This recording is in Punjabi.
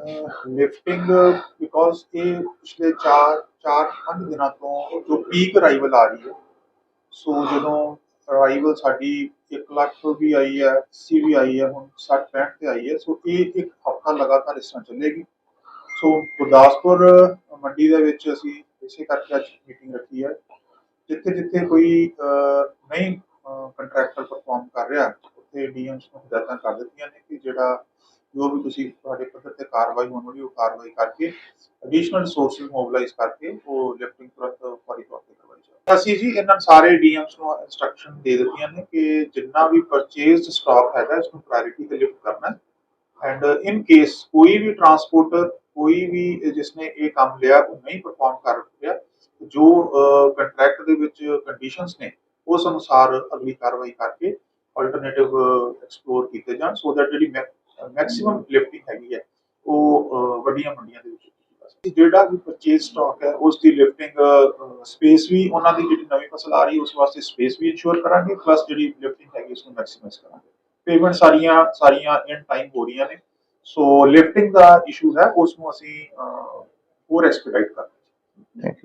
ਲਿਫਟਿੰਗ ਬਿਕੋਜ਼ uh, ਇਹ ਪਿਛਲੇ 4 4 5 ਦਿਨਾਂ ਤੋਂ ਜੋ ਪੀਕ ਅਰਾਈਵਲ ਆ ਰਹੀ ਹੈ, ਸੋ ਜਦੋਂ ਅਰਾਈਵਲ ਸਾਡੀ 1 ਲੱਖ ਵੀ ਆਈ ਹੈ 80 ਵੀ ਆਈ ਹੈ, ਹੁਣ 60 65 ਤੇ ਆਈ ਹੈ, ਸੋ ਇਹ ਇੱਕ ਹਫ਼ਤਾ ਲਗਾਤਾਰ ਇਸ ਤਰ੍ਹਾਂ ਚੱਲੇਗੀ। ਸੋ ਗੁਰਦਾਸਪੁਰ ਮੰਡੀ ਦੇ ਵਿੱਚ ਅਸੀਂ ਇਸੇ ਕਰਕੇ ਅੱਜ ਮੀਟਿੰਗ ਰੱਖੀ ਹੈ, ਜਿੱਥੇ ਜਿੱਥੇ ਕੋਈ ਨਹੀਂ ਕੰਟਰੈਕਟਰ ਪਰਫਾਰਮ ਕਰ ਰਿਹਾ, ਉੱਥੇ ਡੀਐਮਸ ਨੂੰ ਹਦਾਇਤਾਂ ਕਰ ਦਿੱਤੀਆਂ ਨੇ ਕਿ ਜਿਹੜਾ ਜੋ ਵੀ ਤੁਸੀਂ ਤੁਹਾਡੇ ਪੱਧਰ ਤੇ ਕਾਰਵਾਈ ਹੋਣ ਵਾਲੀ ਉਹ ਕਾਰਵਾਈ ਕਰਕੇ ਐਡੀਸ਼ਨਲ ਰਿਸੋਰਸਿਸ ਮੋਬਿਲਾਈਜ਼ ਕਰਕੇ ਉਹ ਲਿਫਟਿੰਗ ਤੁਰੰਤ ਫੌਰੀ ਤੌਰ ਤੇ ਕਰਵਾਈ ਜਾਵੇ ਅਸੀਂ ਜੀ ਇਹਨਾਂ ਸਾਰੇ ਡੀਐਮਸ ਨੂੰ ਇਨਸਟਰਕਸ਼ਨ ਦੇ ਦਿੱਤੀਆਂ ਨੇ ਕਿ ਜਿੰਨਾ ਵੀ ਪਰਚੇਜ਼ਡ ਸਟਾਕ ਹੈਗਾ, ਇਸ ਨੂੰ ਪ੍ਰਾਇੋਰਟੀ ਤੇ ਲਿਫਟ ਕਰਨਾ ਐਂਡ ਇਨ ਕੇਸ ਕੋਈ ਵੀ ਟਰਾਂਸਪੋਰਟਰ ਕੋਈ ਵੀ ਜਿਸਨੇ ਇਹ ਕੰਮ ਲਿਆ, ਉਹ ਨਹੀਂ ਪਰਫਾਰਮ ਕਰ ਰਿਹਾ, ਜੋ ਕੰਟਰੈਕਟ ਦੇ ਵਿੱਚ ਕੰਡੀਸ਼ਨਸ ਨੇ, ਉਸ ਅਨੁਸਾਰ ਅਗਲੀ ਕਾਰਵਾਈ ਕਰਕੇ ਆਲਟਰਨੇਟਿਵ ਐਕਸਪਲੋਰ ਕੀਤੇ ਜਾਣ ਸੋ ਦੈਟ ਜਿਹੜੀ ਮੈਕਸਿਮਮ ਲਿਫਟਿੰਗ ਹੈਗੀ ਹੈ। ਉਹ ਵੱਡੀਆਂ ਮੰਡੀਆਂ ਦੇ ਵਿੱਚ ਜਿਹੜਾ ਵੀ ਪਰਚੇਸ ਸਟਾਕ ਹੈ ਉਸ ਦੀ ਲਿਫਟਿੰਗ ਸਪੇਸ ਵੀ ਉਹਨਾਂ ਦੀ ਜਿਹੜੀ ਨਵੀਂ ਫਸਲ ਆ ਰਹੀ ਉਸ ਵਾਸਤੇ ਸਪੇਸ ਵੀ ਇਨਸ਼ੋਰ ਕਰਾਂਗੇ ਪਲੱਸ ਜਿਹੜੀ ਲਿਫਟਿੰਗ ਹੈਗੀ ਉਸ ਨੂੰ ਮੈਕਸਿਮਾਈਜ਼ ਕਰਾਂਗੇ। ਪੇਮੈਂਟ ਸਾਰੀਆਂ ਸਾਰੀਆਂ ਇਨ ਟਾਈਮ ਹੋ ਰਹੀਆਂ ਨੇ। ਸੋ ਲਿਫਟਿੰਗ ਦਾ ਇਸ਼ੂ ਹੈ ਉਸ ਨੂੰ ਅਸੀਂ ਹੋਰ ਐਕਸਪੀਡਾਈਟ ਕਰਾਂਗੇ ਥੈਂਕ ਯੂ